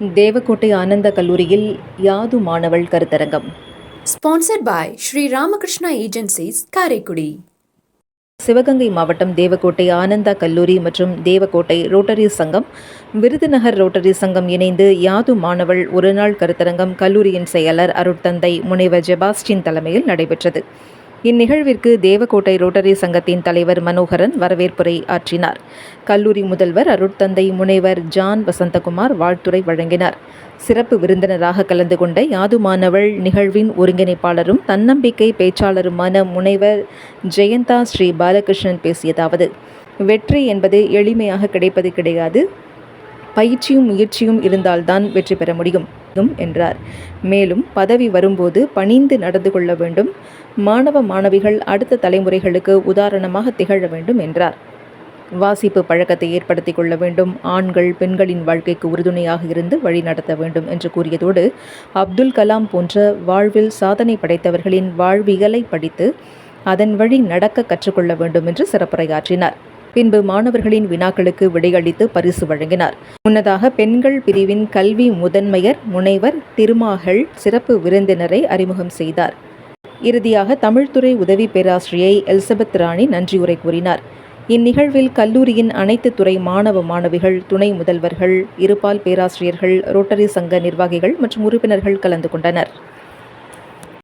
தேவக்கோட்டை ஆனந்த கல்லூரியில் யாது மாணவள் கருத்தரங்கம் Sponsored by Sri Ramakrishna Agencies, Karekudi. Sivaganga மாவட்டம் தேவக்கோட்டை ஆனந்தா கல்லூரி மற்றும் தேவக்கோட்டை ரோட்டரி சங்கம் விருதுநகர் ரோட்டரி சங்கம் இணைந்து யாது மாணவள் ஒருநாள் கருத்தரங்கம் கல்லூரியின் செயலர் அருட்தந்தை முனைவர் ஜெபாஸ்டின் தலைமையில் நடைபெற்றது இந்நிகழ்விற்கு தேவக்கோட்டை ரோட்டரி சங்கத்தின் தலைவர் மனோகரன் வரவேற்புரை ஆற்றினார். கல்லூரி முதல்வர் அருட்தந்தை முனைவர் ஜான் வசந்தகுமார் வாழ்த்துரை வழங்கினார். சிறப்பு விருந்தினராக கலந்து கொண்ட யாது மாணவள் நிகழ்வின் ஒருங்கிணைப்பாளரும் தன்னம்பிக்கை பேச்சாளருமான முனைவர் ஜெயந்தா ஸ்ரீ பாலகிருஷ்ணன் பேசியதாவது வெற்றி என்பது எளிமையாக கிடைப்பது கிடையாது பயிற்சியும் முயற்சியும் இருந்தால்தான் வெற்றி பெற முடியும் என்றார். மேலும் பதவி வரும்போது பணிந்து நடந்து கொள்ள வேண்டும். மாணவ மாணவிகள் அடுத்த தலைமுறைகளுக்கு உதாரணமாக திகழ வேண்டும் என்றார். வாசிப்பு பழக்கத்தை ஏற்படுத்திக் கொள்ள வேண்டும். ஆண்கள் பெண்களின் வாழ்க்கைக்கு உறுதுணையாக இருந்து வழி நடத்த வேண்டும் என்று கூறியதோடு அப்துல் கலாம் போன்ற வாழ்வில் சாதனை படைத்தவர்களின் வாழ்வியலை படித்து அதன் வழி நடக்க கற்றுக்கொள்ள வேண்டும் என்று சிறப்புரையாற்றினார். பின்பு மாணவர்களின் வினாக்களுக்கு விடையளித்து பரிசு வழங்கினார். முன்னதாக பெண்கள் பிரிவின் கல்வி முதன்மையர் முனைவர் திருமாகள் சிறப்பு விருந்தினரை அறிமுகம் செய்தார். இறுதியாக தமிழ்துறை உதவி பேராசிரியை எலிசபெத் ராணி நன்றியுரை கூறினார். இந்நிகழ்வில் கல்லூரியின் அனைத்து துறை மாணவ மாணவிகள் துணை முதல்வர்கள் இருபால் பேராசிரியர்கள் ரோட்டரி சங்க நிர்வாகிகள் மற்றும் உறுப்பினர்கள் கலந்து கொண்டனர்.